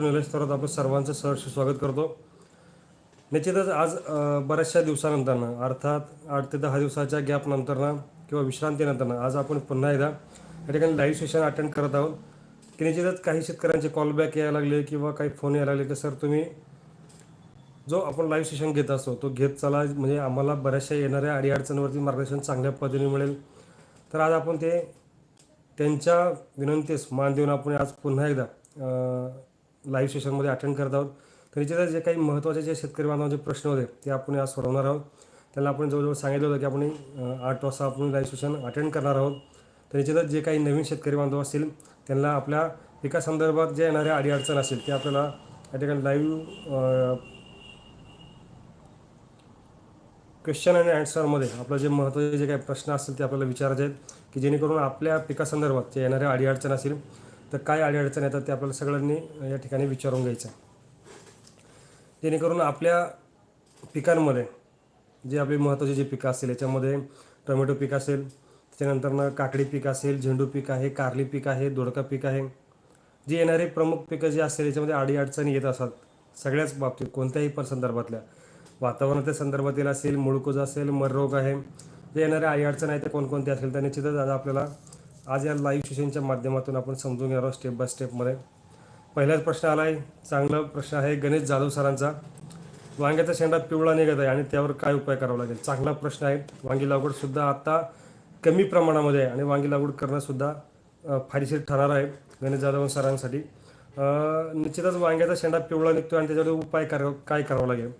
निलेश थोरात आपण सर्वांचं सहर्ष स्वागत करतो. निश्चितच आज बऱ्याचशा दिवसानंतरनं अर्थात आठ ते दहा दिवसाच्या गॅपनंतरनं किंवा विश्रांतीनंतरनं आज आपण पुन्हा एकदा या ठिकाणी लाईव्ह सेशन अटेंड करत आहोत. की निश्चितच काही शेतकऱ्यांचे कॉल बॅक यायला लागले किंवा काही फोन यायला लागले की सर तुम्ही जो आपण लाईव्ह सेशन घेत असतो तो घेत चला. म्हणजे आम्हाला बऱ्याचशा येणाऱ्या अडीअडचणीवरती मार्गदर्शन चांगल्या पद्धतीने मिळेल. तर आज आपण ते त्यांच्या विनंतीस मान देऊन आपण आज पुन्हा एकदा लाईव्ह सेशनमध्ये अटेंड करत आहोत. तर याच्यात जे काही महत्त्वाचे जे शेतकरी बांधवांचे प्रश्न होते ते आपण आज सोडवणार आहोत. त्यांना आपण जवळजवळ सांगितलं होतं की आपण आठ वाजता आपण लाईव्ह सेशन अटेंड करणार आहोत. तर निश्चितच जे काही नवीन शेतकरी बांधव असतील त्यांना आपल्या पिकासंदर्भात जे येणाऱ्या अडीअडचण असेल ते आपल्याला या ठिकाणी लाईव्ह क्वेश्चन आणि आन्सरमध्ये आपलं जे महत्त्वाचे जे काही प्रश्न असतील ते आपल्याला विचारायचे आहेत की जेणेकरून आपल्या पिकासंदर्भात जे येणाऱ्या अडीअडचण असतील तर काय अडीअडचण येतात ते आपल्याला सगळ्यांनी या ठिकाणी विचारून घ्यायचं जेणेकरून आपल्या पिकांमध्ये जे आपली महत्त्वाची जी पिकं असतील याच्यामध्ये टोमॅटो पीक असेल त्याच्यानंतरनं काकडी पीक असेल झेंडू पीक आहे कारली पीक आहे दोडका पीक आहे. जे येणारे प्रमुख पिकं जी असतील याच्यामध्ये अडीअडचणी येत असतात सगळ्याच बाबतीत कोणत्याही पण संदर्भातल्या. वातावरणाच्या संदर्भातील असेल मुळकोज असेल मररोग आहे जे येणाऱ्या अडीअडचण आहे ते कोणकोणते असेल तर निश्चितच आज आपल्याला आज या लाईव्ह सेशनच्या माध्यमातून आपण समजून घेणार आहोत स्टेप बाय स्टेपमध्ये पहिलाच प्रश्न आला आहे चांगला प्रश्न आहे गणेश जाधव सरांचा. वांग्याचा शेंडा पिवळा निघत आहे आणि त्यावर काय उपाय करावा लागेल? चांगला प्रश्न आहे. वांगी लागवडसुद्धा आता कमी प्रमाणामध्ये आहे आणि वांगी लागवड करणंसुद्धा फायदेशीर ठरणार आहे गणेश जाधव सरांसाठी. निश्चितच वांग्याचा शेंडा पिवळा निघतो आणि त्याच्यावर उपाय करावं काय करावं लागेल?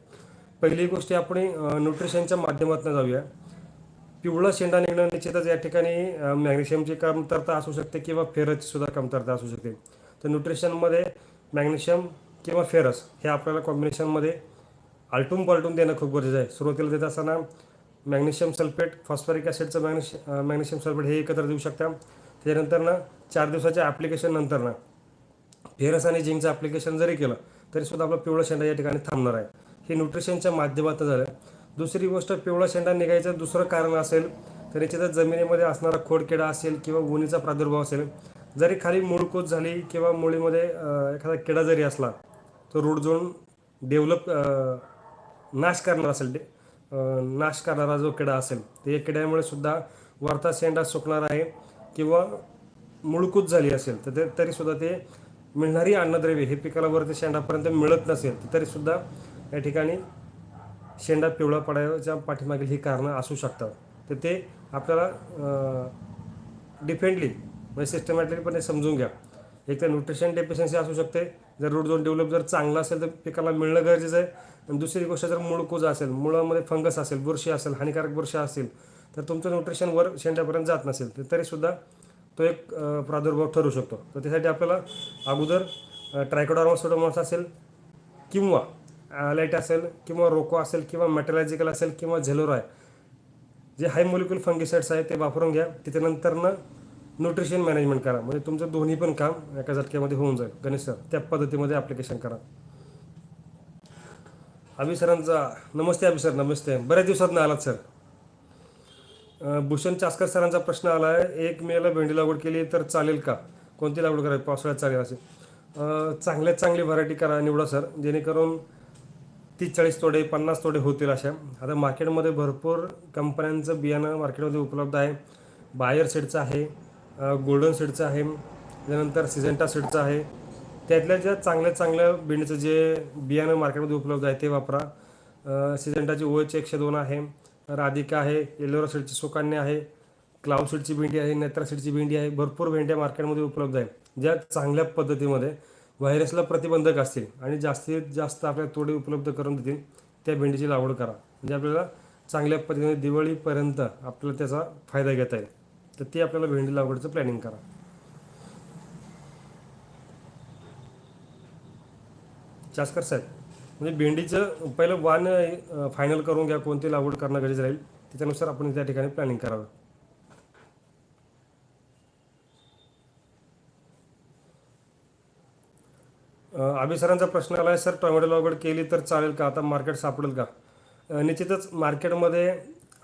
पहिली गोष्ट आपण न्यूट्रिशनच्या माध्यमातून जाऊया. पिवळा शेंडा निघणं निश्चितच या ठिकाणी मॅग्नेशियमची कमतरता असू शकते किंवा फेरसची सुद्धा कमतरता असू शकते. तर न्यूट्रिशनमध्ये मॅग्नेशियम किंवा फेरस हे आपल्याला कॉम्बिनेशनमध्ये आलटून पलटून देणं खूप गरजेचं आहे. सुरुवातीला देत असताना मॅग्नेशियम सल्फेट फॉस्फरिक ॲसिडचं मॅग्नेश मॅग्नेशियम सल्फेट हे एकत्र देऊ शकता. त्याच्यानंतर ना चार दिवसाच्या ॲप्लिकेशन नंतर ना फेरस आणि झिंकचं ॲप्लिकेशन जरी केलं तरीसुद्धा आपलं आपला पिवळा शेंडा या ठिकाणी थांबणार आहे. हे न्यूट्रिशनच्या माध्यमातून झालं. दुसरी गोष्ट पिवळा शेंडा निघायचं दुसरं कारण असेल तर याच्यात जमिनीमध्ये असणारा खोडकिडा असेल किंवा उन्हीचा प्रादुर्भाव असेल. जरी खाली मूळकूत झाली किंवा मुळीमध्ये एखादा किडा जरी असला तो रूट झोन डेव्हलप नाश करणार असेल डे नाश करणारा जो किडा असेल ते या किड्यामुळे सुद्धा वरता शेंडा सुकणार आहे किंवा मुळकूच झाली असेल तर ते तरीसुद्धा ते मिळणारी अन्नद्रव्य हे पिकाला वरती शेंडापर्यंत मिळत नसेल तर तरीसुद्धा या ठिकाणी शेंडा पिवळा पडायच्या पाठीमागील ही कारणं असू शकतात. तर ते आपल्याला डिफेंडली म्हणजे सिस्टमॅटिकपणे समजून घ्या. एक तर न्यूट्रिशन डेफिशियन्सी असू शकते. जर रूट झोन डेव्हलप जर चांगला असेल तर पिकाला मिळणं गरजेचं आहे. आणि दुसरी गोष्ट जर मुळकूज असेल मुळामध्ये फंगस असेल बुरशी असेल हानिकारक बुरशी असेल तर तुमचं न्यूट्रिशन वर शेंड्यापर्यंत जात नसेल तर तरीसुद्धा तो एक प्रादुर्भाव ठरू शकतो. तर त्यासाठी आपल्याला अगोदर ट्रायकोडॉर्मासोडोमॉस असेल किंवा लाइट असेल किंवा रोको असेल किंवा मेटॅलॉजिकल असेल किंवा झेलोर आहे जे हाय मोलिक्युल फंगिसाइड्स आहेत ते वापरून घ्या. त्याच्यानंतरनं न्यूट्रिशन मॅनेजमेंट करा. म्हणजे तुमचं दोन्ही पण काम एका झटक्यामध्ये होऊन जाईल. गणेश सर त्या पद्धतीमध्ये ॲप्लिकेशन करा. अभि सरांचा नमस्ते अभि सर नमस्ते. बऱ्याच दिवसात ना आलात सर भूषण चास्कर सरांचा प्रश्न आला आहे एक मेला भेंडी लागवड केली तर चालेल का? कोणती लागवड करावी? पावसाळ्यात चालेल असे. चांगल्यात चांगली व्हरायटी करा निवडा सर जेणेकरून तीस चाळीस तोडे पन्नास तोडे होतील अशा. आता मार्केटमध्ये भरपूर कंपन्यांचं बियाणं मार्केटमध्ये उपलब्ध आहे. बायर सीडचं आहे गोल्डन सीडचं आहे त्यानंतर सिजेंटा सीडचं आहे. त्यातल्या ज्या चांगल्या चांगल्या भेंडीचं जे बियाणं मार्केटमध्ये उपलब्ध आहे ते वापरा. अ, सिजेंटाची ओएच एकशे दोन आहे राधिका आहे येलोरा सीडची सुकान्या आहे क्लाउड सीडची भेंडी आहे नेत्रा सीडची भेंडी आहे भरपूर भेंड्या मार्केटमध्ये उपलब्ध आहे. ज्या चांगल्या पद्धतीमध्ये व्हायरसला प्रतिबंधक असतील आणि जास्तीत जास्त आपल्या तोडे उपलब्ध करून देतील त्या भेंडीची लागवड करा. म्हणजे आपल्याला चांगल्या पद्धतीने दिवाळीपर्यंत आपल्याला त्याचा फायदा घेता येईल. तर ती आपल्याला भेंडी लागवडचं प्लॅनिंग करा. चास्कर साहेब म्हणजे भेंडीचं पहिलं वाण फायनल करून घ्या कोणती लागवड करणं गरजेचं राहील त्याच्यानुसार आपण त्या ठिकाणी प्लॅनिंग करावं. अभि सरांचा प्रश्न आला आहे सर टोमॅटो लागवड केली तर चालेल का? आता मार्केट सापडेल का? निश्चितच मार्केटमध्ये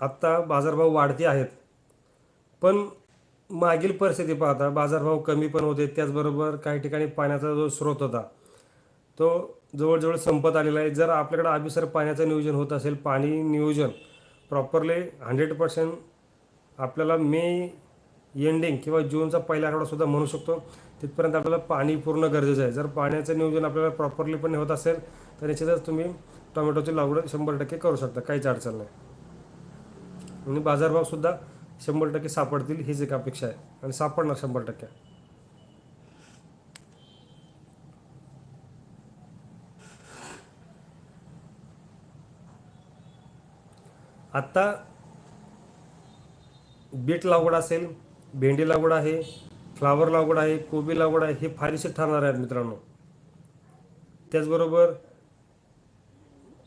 आत्ता बाजारभाव वाढते आहेत. पण मागील परिस्थिती पाहता बाजारभाव कमी पण होते. त्याचबरोबर काही ठिकाणी पाण्याचा जो स्रोत होता तो जवळजवळ संपत आलेला आहे. जर आपल्याकडे अभिसर पाण्याचं नियोजन होत असेल पाणी नियोजन प्रॉपरली हंड्रेड पर्सेंट आपल्याला मे एंडिंग किंवा जूनचा पहिला आठवडासुद्धा म्हणू शकतो. तिथपर्यंत आपल्याला पाणी पूर्ण गरजेचं आहे. जर पाण्याचं नियोजन आपल्याला प्रॉपरली पण होत असेल तर निश्चितच तुम्ही टोमॅटोची लागवड शंभर टक्के करू शकता. काहीच अडचण नाही. आणि बाजारभावसुद्धा शंभर टक्के सापडतील हीच एक अपेक्षा आहे. आणि सापडणार शंभर टक्के. आत्ता बीट लागवड असेल भेंडी लागवड आहे फ्लावर लागवड आहे कोबी लागवड आहे हे फायदेशीर ठरणार आहेत मित्रांनो. त्याचबरोबर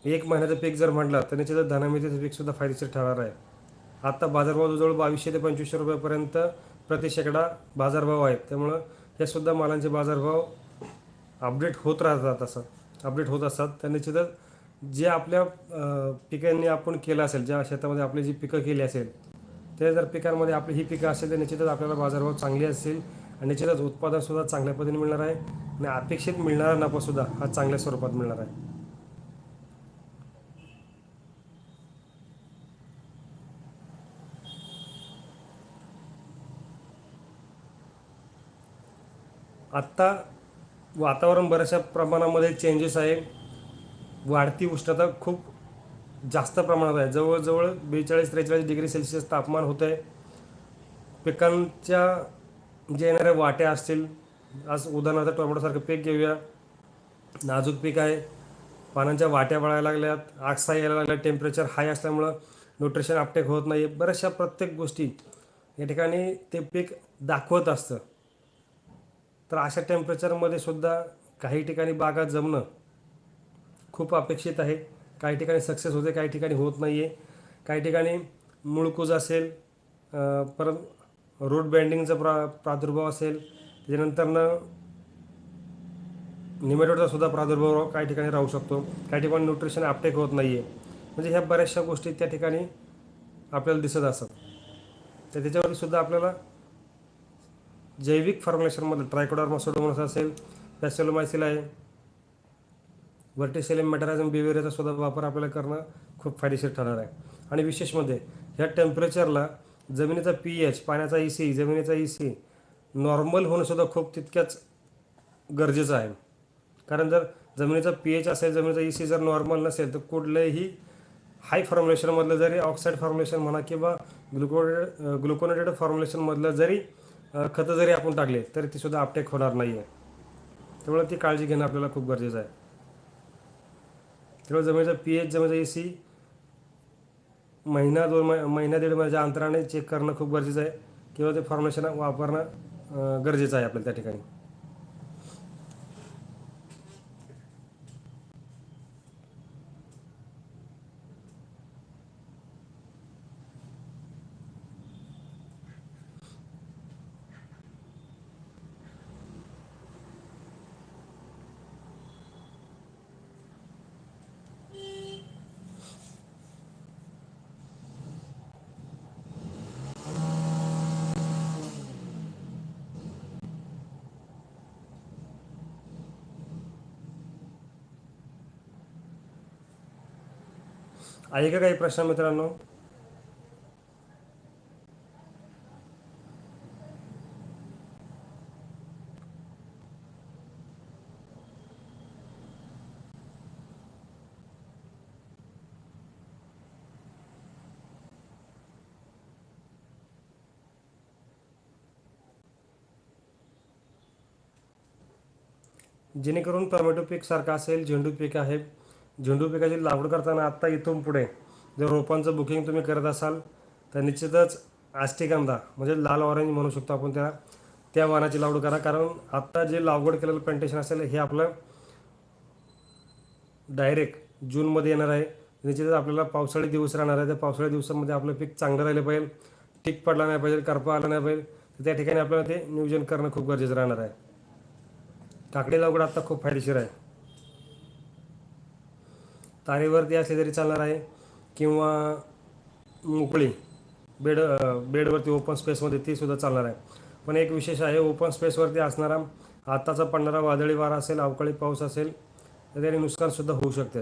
एक महिन्याचं पीक जर म्हटलं तर निश्चितच धनामितीचं पीकसुद्धा फायदेशीर ठरणार आहे. आत्ता बाजारभाव जवळ बावीसशे ते पंचवीसशे रुपयापर्यंत प्रति शेकडा बाजारभाव आहेत. त्यामुळं हे सुद्धा मालांचे बाजारभाव अपडेट होत राहतात असं अपडेट होत असतात. तर निश्चितच जे आपल्या पिकांनी आपण केलं असेल ज्या शेतामध्ये आपली जी पिकं केली असेल ते जर पिकांमध्ये आपली ही पिकं असेल तर निश्चितच आपल्याला बाजारभाव चांगली असेल आणि निश्चितच उत्पादनसुद्धा चांगल्या पद्धतीने मिळणार आहे आणि अपेक्षित मिळणारा नफासुद्धा हा चांगल्या स्वरूपात मिळणार आहे. आत्ता वातावरण बऱ्याचशा प्रमाणामध्ये चेंजेस आहे. वाढती उष्णता खूप जास्त प्रमाणात आहे. जवळजवळ बेचाळीस त्रेचाळीस डिग्री सेल्सिअस तापमान होतं आहे पिकांच्या जे येणाऱ्या वाट्या असतील आज उदाहरणार्थ टोमॅटोसारखं पीक घेऊया. नाजूक पीक आहे. पानांच्या वाट्या वळायला लागल्यात. आगसा यायला लागल्या टेम्परेचर हाय असल्यामुळं न्यूट्रिशन अपटेक होत नाही बऱ्याचशा प्रत्येक गोष्टी या ठिकाणी ते पीक दाखवत असतं. तर अशा टेम्परेचरमध्ये सुद्धा काही ठिकाणी बागा जमणं खूप अपेक्षित आहे. काही ठिकाणी सक्सेस होते काही ठिकाणी होत नाही आहे काही ठिकाणी मुळकूज असेल परत रूट बँडिंगचा प्रा प्रादुर्भाव असेल त्याच्यानंतरनं निमेटोडचा सुद्धा प्रादुर्भाव काही ठिकाणी राहू शकतो. काही ठिकाणी न्यूट्रिशन अपटेक होत नाही आहे म्हणजे ह्या बऱ्याचशा गोष्टी त्या ठिकाणी आपल्याला दिसत असतात. तर त्याच्यावरती सुद्धा आपल्याला जैविक फॉर्म्युलेशनमध्ये ट्रायकोडार्मासोडोमोनस असेल पॅसेलोमायसिल आहे व्हर्टिसेलियम मेटरायझम बिवेरियाचा सुद्धा वापर आपल्याला करणं खूप फायदेशीर ठरणार आहे. आणि विशेष म्हणजे ह्या टेम्परेचरला जमिनीचा पी एच पाण्याचा ई सी जमिनीचा ई सी नॉर्मल होणंसुद्धा खूप तितक्याच गरजेचं आहे. कारण जर जमिनीचा पी एच असेल जमिनीचा ई सी जर नॉर्मल नसेल तर कुठलंही हाय फॉर्म्युलेशनमधलं जरी ऑक्साईड फॉर्म्युलेशन म्हणा किंवा ग्लुकोनेटेड ग्लुकोनेटेड फॉर्म्युलेशनमधलं जरी खतं जरी आपण टाकले तरी तीसुद्धा आपटेक अपटेक होणार नाही आहे त्यामुळे ती काळजी घेणं आपल्याला खूप गरजेचं आहे. त्यामुळे जमिनीचा पी एच जमिनीचा ए सी महिना दोन महिना दीड महिन्याच्या अंतराने चेक करणं खूप गरजेचं आहे. किंवा ते फॉर्मेशन वापरणं गरजेचं आहे आपल्याला त्या ठिकाणी. आहे का काही प्रश्न मित्रांनो. जेणेकरून टोमॅटो पीक सारखं असेल झेंडू पीक आहे झेंडू पिकाची लागवड करताना आत्ता इथून पुढे जर रोपांचं बुकिंग तुम्ही करत असाल तर निश्चितच आष्टिकांदा म्हणजे लाल ऑरेंज म्हणू शकतो आपण त्या त्या वानाची लागवड करा. कारण आत्ता जे लागवड केलेलं प्लांटेशन असेल हे आपलं डायरेक्ट जूनमध्ये येणार आहे. निश्चितच आपल्याला पावसाळी दिवस राहणार आहे. त्या पावसाळी दिवसामध्ये आपलं पीक चांगलं राहिलं पाहिजे टीक पडला नाही पाहिजे करपा आला नाही पाहिजे तर त्या ठिकाणी आपल्याला ते नियोजन करणं खूप गरजेचं राहणार आहे. काकडी लागवड आत्ता खूप फायदेशीर आहे. तारेवरती असले तरी चालणार आहे. किंवा मोकळी बेड बेडवरती ओपन स्पेसमध्ये ती सुद्धा चालणार आहे. पण एक विशेष आहे ओपन स्पेसवरती असणारा आत्ताचा पडणारा वादळी वारा असेल अवकाळी पाऊस असेल तर त्याने नुकसानसुद्धा होऊ शकते.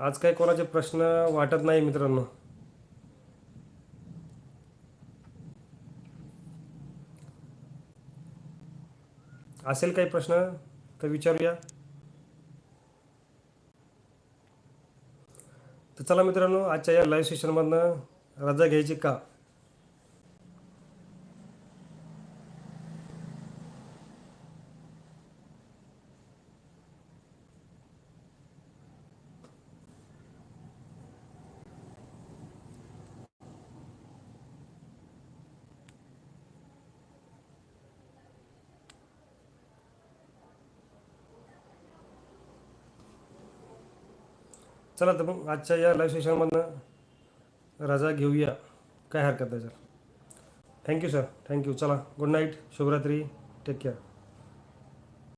आज काही कोणाचे प्रश्न वाटत नाही मित्रांनो. असेल काही प्रश्न तर विचारूया. तर चला मित्रांनो आजच्या या लाईव्ह सेशनमधनं रजा घ्यायची का? चला तर मग आजच्या या लाईव्ह सेशनमधनं रजा घेऊया. काय हरकत नाही sir thank you sir thank you चला गुड नाईट शुभरात्री. Take care